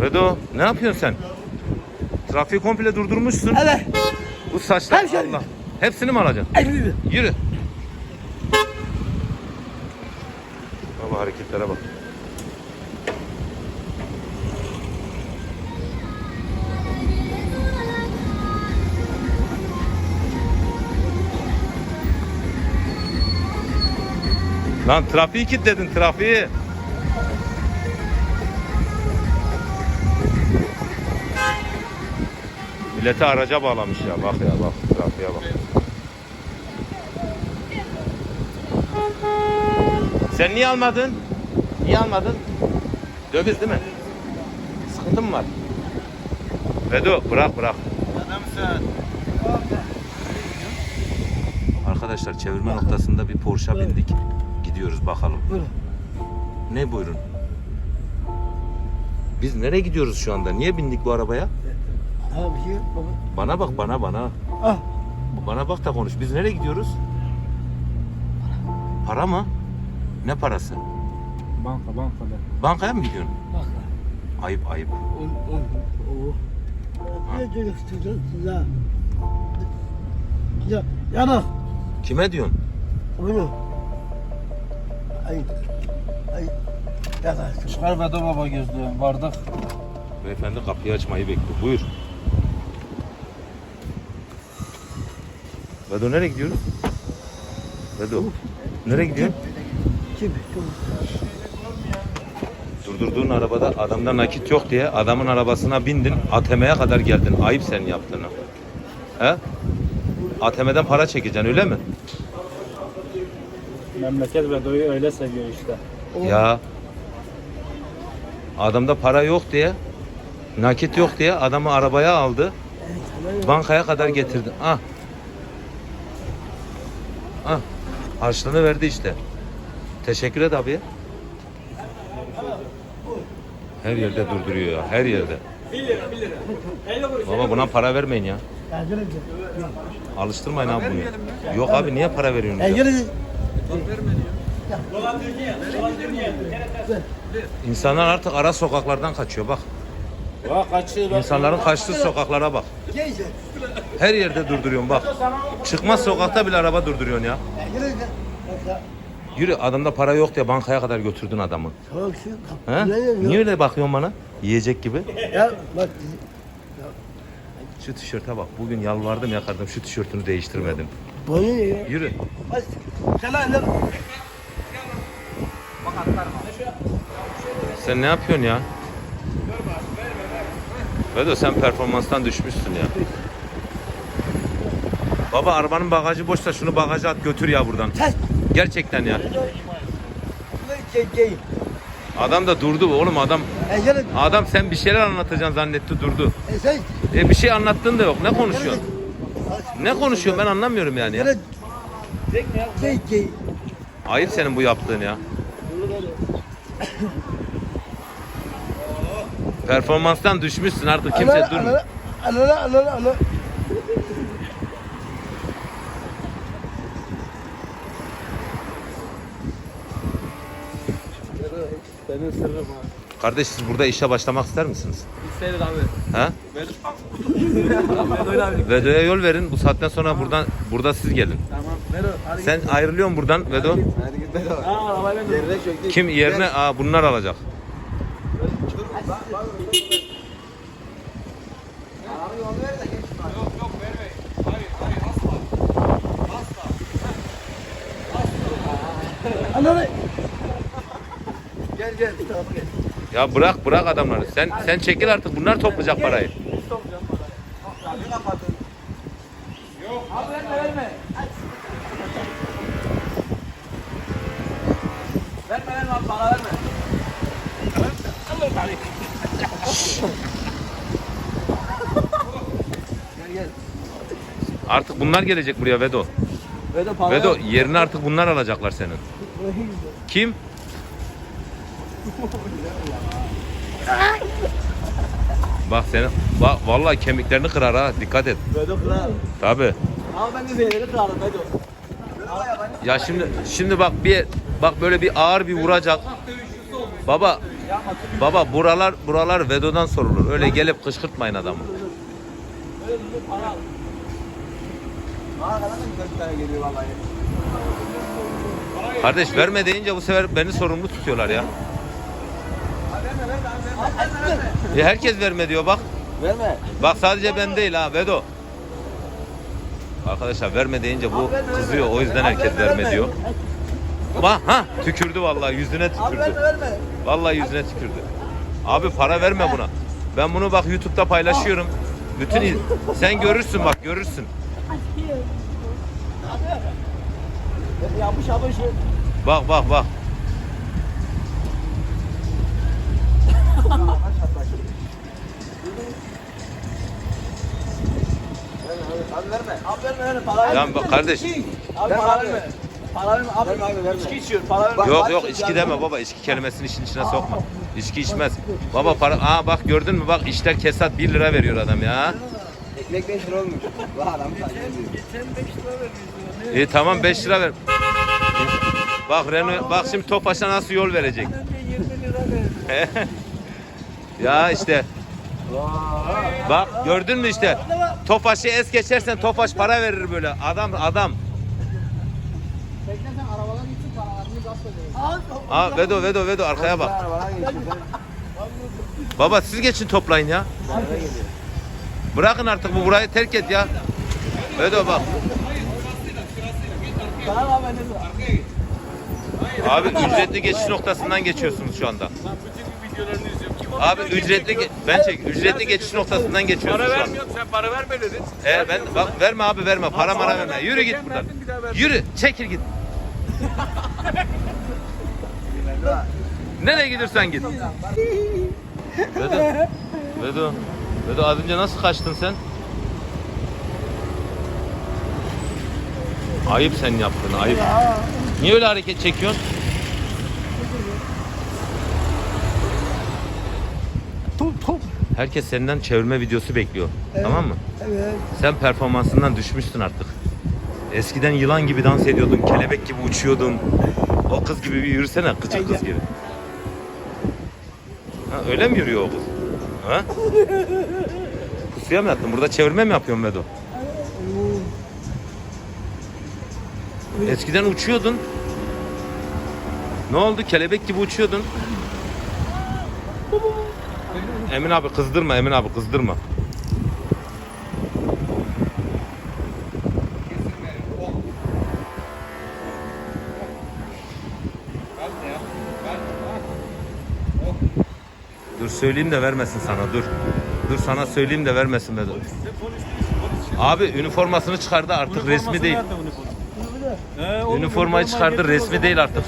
Vedo ne yapıyorsun sen? Trafiği komple durdurmuşsun. Evet. Bu saçlar Her şey- Allah. Hepsini mi alacaksın? Elini. Yürü. Baba hareketlere bak. Lan trafiği kilitledin trafiği. Milleti araca bağlamış ya bak ya bak trafiğe bak. Sen niye almadın? Niye almadın? Döviz değil mi? Sıkıntı mı var? Vedo bırak bırak. Arkadaşlar çevirme noktasında bir Porsche'a bindik. Gidiyoruz bakalım. Ne buyurun? Biz nereye gidiyoruz şu anda? Niye bindik bu arabaya? Ha bir şey yok baba. Bana bak bana bana. Ah. Bana bak da konuş. Biz nereye gidiyoruz? Para mı? Ne parası? Banka bankada. Bankaya mı gidiyorsun? Bak. Ayıp ayıp. On, on, o. Ne diyorsun size? Ya, yana. Kime diyorsun? Bunu. Ay. Ay. Yana. Çıkar Vedo baba gözlüğü. Vardık. Beyefendi kapıyı açmayı bekliyor. Buyur. Vedo nereye gidiyoruz? Vedo. Nereye gidiyorsun? Kim? Durdurduğun arabada adamda nakit yok diye adamın arabasına bindin. ATM'ye kadar geldin. Ayıp senin yaptığını. He? ATM'den para çekeceksin öyle mi? Memleket Vedo'yu öyle seviyor işte. Ya. Adamda para yok diye, nakit yok diye adamı arabaya aldı. Bankaya kadar getirdi. Ah. Harçlığını verdi işte. Teşekkür et abi. Her yerde durduruyor ya. Her yerde. 1 lira 1 lira. Baba buna para vermeyin ya. Alıştırmayın abi bunu. Yok abi niye para veriyorsunuz Ya. İnsanlar artık ara sokaklardan kaçıyor bak. Bak kaçıyor bak. İnsanların kaçtığı sokaklara bak. Her yerde durduruyorsun bak. Çıkmaz sokakta bile araba durduruyorsun ya. Yürü adamda para yok diye bankaya kadar götürdün adamı. Tamam. He? Niye öyle bakıyorsun bana? Yiyecek gibi. Ya bak. Şu tişörte bak. Bugün yalvardım yakardım şu tişörtünü değiştirmedim. Bana ne ya? Yürü. Sen ne yapıyorsun ya? Vedo sen performanstan düşmüşsün ya. Baba arabanın bagajı boşsa şunu bagaja at götür ya buradan. Sen. Gerçekten ya. Adam da durdu oğlum adam. Gelin. Adam sen bir şeyler anlatacaksın zannetti durdu. E sen. E bir şey anlattın da yok. Ne konuşuyorsun? Ne konuşuyorsun ben anlamıyorum yani ya. Gelin. Gey gey. Ayıp senin bu yaptığın ya. Performanstan düşmüşsün artık kimse durmuyor. ana, ana, ana, Senin sırrın ha. Kardeş siz burada işe başlamak ister misiniz? İsteriz abi. Ha? Vedo abi. Vedo'ya yol verin. Bu saatten sonra buradan burada siz gelin. Tamam. Vedo hadi Sen ayrılıyorsun buradan Vedo. Hadi git Vedo. Aa arabayı ben Yerine çöktü. Kim yerine? Aa bunlar alacak. Ana, ana. Gel gel. Ya bırak bırak adamları. Sen sen çekil artık. Bunlar toplayacak parayı. Abi verme verme. Verme verme abi para verme. Artık bunlar gelecek buraya Vedo. Vedo para Vedo yerini artık bunlar alacaklar senin. Kim? Bak senin bak vallahi kemiklerini kırar ha dikkat et. Vedo kırar. Tabi. Ama ben de zehirleri kırarım Vedo. Ya şimdi şimdi bak bir bak böyle bir ağır bir vuracak. Baba. Baba buralar buralar Vedo'dan sorulur. Öyle gelip kışkırtmayın adamı. Kardeş verme deyince bu sefer beni sorumlu tutuyorlar ya. Abi verme verme abi verme. Verme verme. E herkes verme diyor bak. Verme. Bak sadece ben değil ha Vedo. Arkadaşlar verme deyince bu kızıyor. O yüzden herkes verme, diyor. Bak ha tükürdü vallahi yüzüne tükürdü. Vallahi yüzüne tükürdü. Abi para verme buna. Ben bunu bak YouTube'da paylaşıyorum. Bütün sen görürsün bak görürsün. Bak bak bak. Abi verme. Abi verme verme. Para verme. Ya bak kardeş. Abi para verme. Para verme. Abi, Verme abi, verme. içki içiyor. Para verme. Yok yok içki deme baba içki kelimesini işin içine sokma. İçki içmez. Baba para aa bak gördün mü bak işler kesat 1 lira veriyor adam ya. Ekmek 5 lira olmuş. Vah adam. Geçen 5 lira verdiydi. İyi tamam 5 lira ver. Bak Renault bak şimdi Tofaş'a nasıl yol verecek. Önce 20 lira verdi. ya işte. Bak gördün mü işte. Tofaş'ı es geçersen Tofaş para verir böyle. Adam adam. Beklersen arabalar gitsin paralarını gasp ederiz. Aa Vedo Vedo Vedo arkaya bak. Baba siz geçin toplayın ya. Bırakın artık bu burayı terk et ya. Vedo bak. Abi ücretli geçiş noktasından geçiyorsunuz şu anda. bütün videolarını izliyorum. Abi ücretli ge- ben çek ücretli geçiş noktasından geçiyorsun Para şu vermiyorum sen para verme dedin. He ben bak verme abi verme para mara verme. Yürü git buradan. Yürü çekil git. Nereye gidiyorsan git. Vedo. Vedo. Vedo az önce nasıl kaçtın sen? Ayıp sen yaptın ayıp. Niye öyle hareket çekiyorsun? Top top. Herkes senden çevirme videosu bekliyor. Tamam mı? Evet. Sen performansından düşmüşsün artık. Eskiden yılan gibi dans ediyordun, kelebek gibi uçuyordun. O kız gibi bir yürüsene, kıcık kız gibi. Ha, öyle mi yürüyor o kız? Ha? Pusuya mı yattın? Burada çevirme mi yapıyorsun Vedo? Eskiden uçuyordun. Ne oldu? Kelebek gibi uçuyordun. Emin abi kızdırma Emin abi kızdırma. Dur söyleyeyim de vermesin sana dur. Dur sana söyleyeyim de vermesin Vedo. Abi üniformasını çıkardı artık resmi değil. Üniformayı çıkardı resmi değil artık.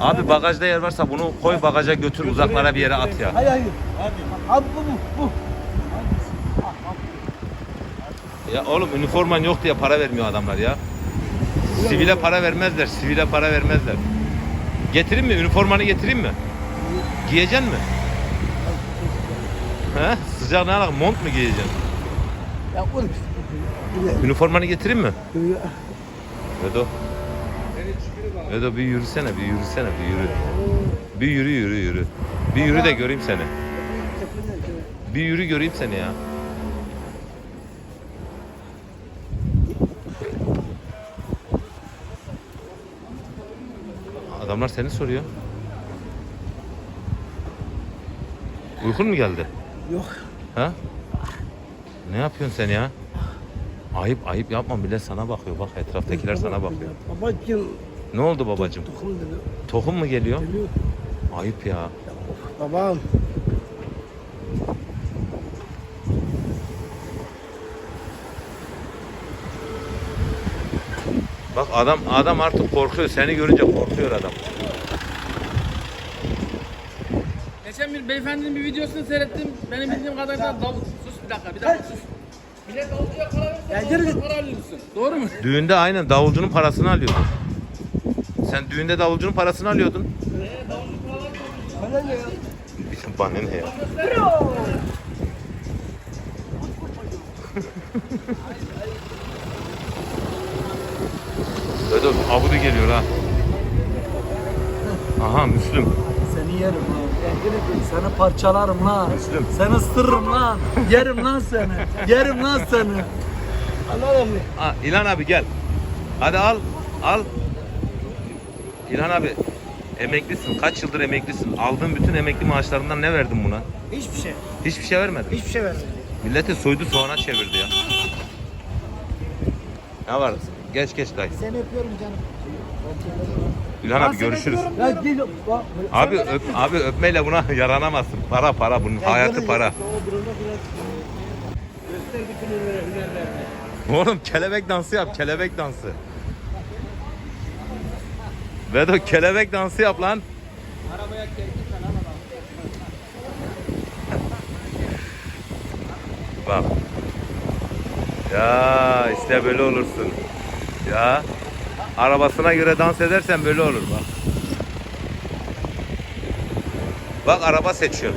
Abi bagajda yer varsa bunu koy bagaja götür uzaklara bir yere at ya. Hayır hayır. Abi bu bu bu. Ya oğlum üniforman yok diye para vermiyor adamlar ya. Sivile para vermezler, sivile para vermezler. Getireyim mi? Üniformanı getireyim mi? Giyeceksin mi? He? Sıcak ne alaka? Mont mu giyeceksin? Ya oğlum. Üniformanı getireyim mi? Vedo. Vedo bir yürüsene, bir yürüsene, bir yürü. Bir yürü, yürü, yürü. Bir yürü de göreyim seni. Bir yürü göreyim seni ya. Adamlar seni soruyor. Uykun mu geldi? Yok. Ha? Ne yapıyorsun sen ya? Ayıp ayıp yapma millet sana bakıyor bak etraftakiler sana bakıyor. Babacım Ne oldu babacığım? tokum dedi. Tohum mu geliyor? Geliyor. Ayıp ya. Babam. Bak adam adam artık korkuyor. Seni görünce korkuyor adam. Geçen bir beyefendinin bir videosunu seyrettim. Benim bildiğim kadarıyla davul... Sus bir dakika bir dakika sus. Millet davulcuya para verirse yürü davulcuya para alıyorsun. Doğru mu? Düğünde aynen davulcunun parasını alıyordun. Sen düğünde davulcunun parasını alıyordun. Bana ne ya? Bana ne ya? Vedo abudu geliyor ha. Aha Müslüm. Seni yerim ha. Seni parçalarım lan. Müslüm. Seni ısırırım lan. Yerim lan seni. Yerim lan seni. Allah abi. Aa, İlhan abi gel. Hadi al. Al. İlhan abi emeklisin. Kaç yıldır emeklisin? Aldığın bütün emekli maaşlarından ne verdin buna? Hiçbir şey. Hiçbir şey vermedin. Hiçbir şey vermedim. Milleti soydu soğana çevirdi ya. Ne var? Geç geç dayı. Seni öpüyorum canım. İlhan abi görüşürüz. Ya gel. bak- Abi öp, abi öpmeyle buna yaranamazsın. Para para bunun hayatı para. O durumda biraz- Göster bütün hünerlerini. Oğlum kelebek dansı yap, kelebek dansı. Vedo kelebek dansı yap lan. Bak. Ya işte böyle olursun. Ya. Arabasına göre dans edersen böyle olur bak. Bak araba seçiyor.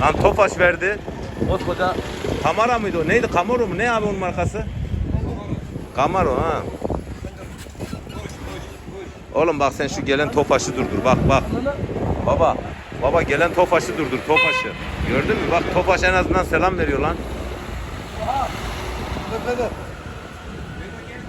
Lan Tofaş verdi. Koskoca Kamara mıydı o? Neydi? Camaro mu? Ne abi onun markası? Camaro ha. Oğlum bak sen şu gelen Tofaş'ı durdur. Bak bak. Baba. Baba gelen Tofaş'ı durdur. Tofaş'ı. Gördün mü? Bak Tofaş en azından selam veriyor lan.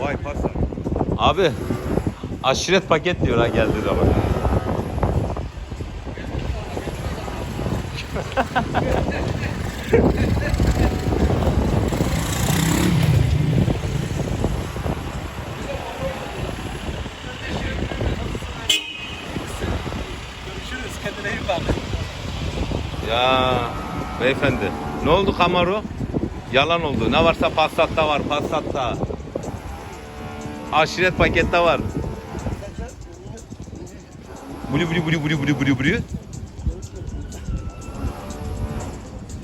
Vay pasta. Abi aşiret paket diyor ha geldiği zaman. Ya beyefendi ne oldu Camaro? Yalan oldu. Ne varsa Passat'ta var Passat'ta. Aşiret pakette var. Bulu bulu bulu bulu bulu bulu bulu.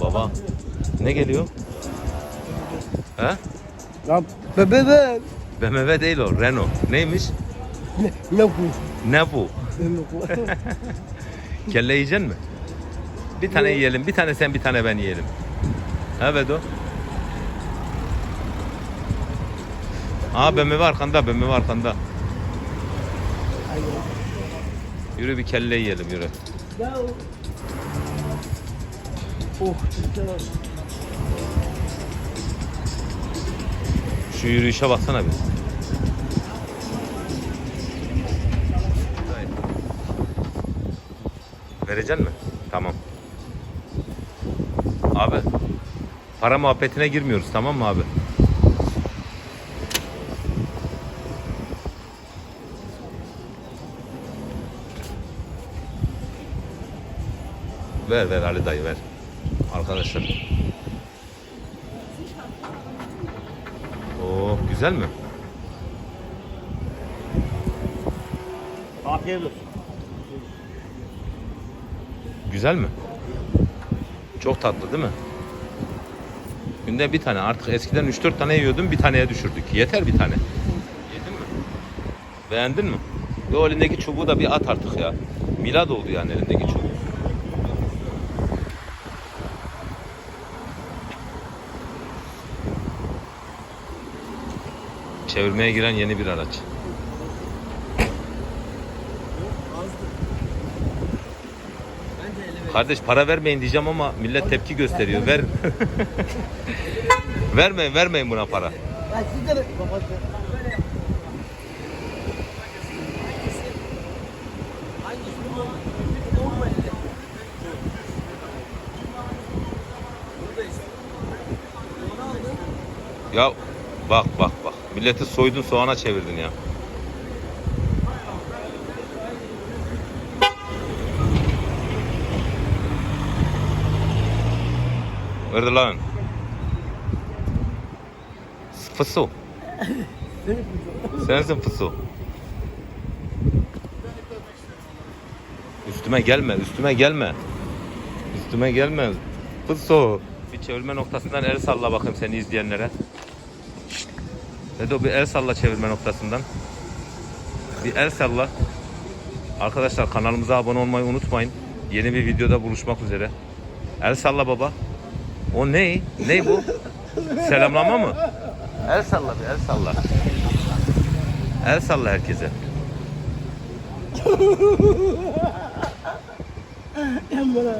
Baba ne geliyor? He? Lan bebe be. BMW değil o Renault. Neymiş? Ne? Ne bu? Ne bu? Kelle yiyecek mi? Bir tane yiyelim. Bir tane sen bir tane ben yiyelim. Evet o. Aa BMW arkanda, BMW arkanda. Yürü bir kelle yiyelim yürü. Ya Oh. Şu yürüyüşe baksana bir. Vereceksin mi? Tamam. Abi. Para muhabbetine girmiyoruz tamam mı abi? Ver ver Ali dayı ver. Arkadaşlar. Oo güzel mi? Afiyet olsun. Güzel mi? Çok tatlı değil mi? Günde bir tane. Artık eskiden 3-4 tane yiyordum. Bir taneye düşürdük. Yeter bir tane. Yedin mi? Beğendin mi? Ve elindeki çubuğu da bir at artık ya. Milad oldu yani elindeki çubuğu. Çevirmeye giren yeni bir araç. Kardeş para vermeyin diyeceğim ama millet tepki gösteriyor. Ver. vermeyin, vermeyin buna para. Ya bak bak bak. Milleti soydun soğana çevirdin ya. Verdi lan. Fısı. Sensin fısı. Üstüme gelme, üstüme gelme. Üstüme gelme. Fısı. Bir çevirme noktasından el salla bakayım seni izleyenlere. Vedo bir el salla çevirme noktasından. Bir el salla. Arkadaşlar kanalımıza abone olmayı unutmayın. Yeni bir videoda buluşmak üzere. El salla baba. O ne? Ne bu? Selamlama mı? El salla bir el salla. El salla herkese. Emre.